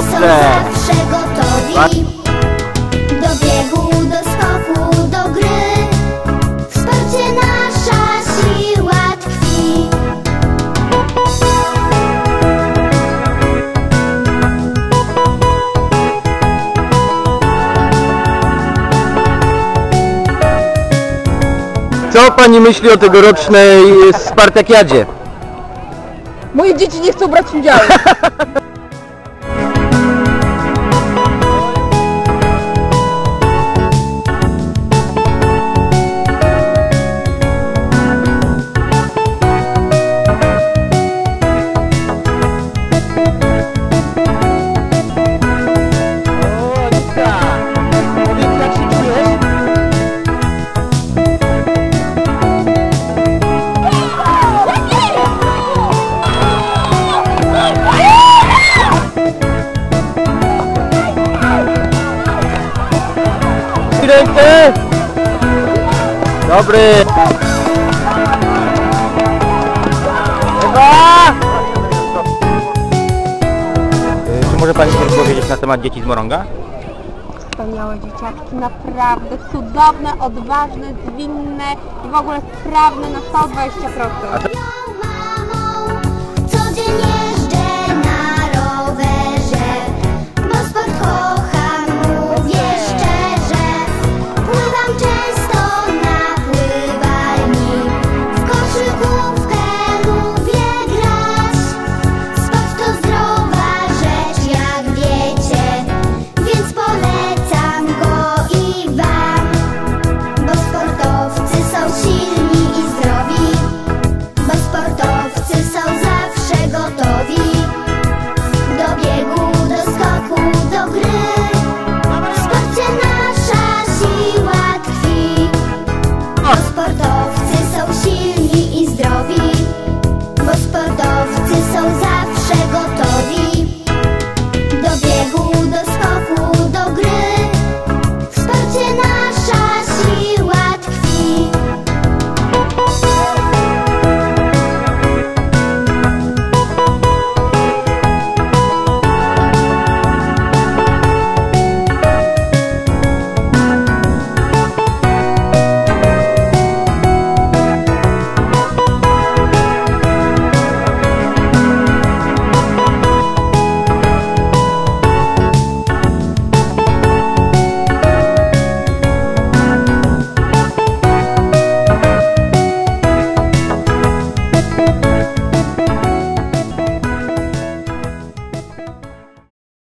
Zawsze gotowi. Do biegu, do skoku, do gry. Nasza siła tkwi. Co pani myśli o tegorocznej e, Spartakiadzie? Moje dzieci nie chcą brać udziału. Rękę! Dobry! Ewa! Y, Czy może Pani coś powiedzieć na temat dzieci z Morąga? Wspaniałe dzieciaczki, naprawdę cudowne, odważne, zwinne i w ogóle sprawne na 120%.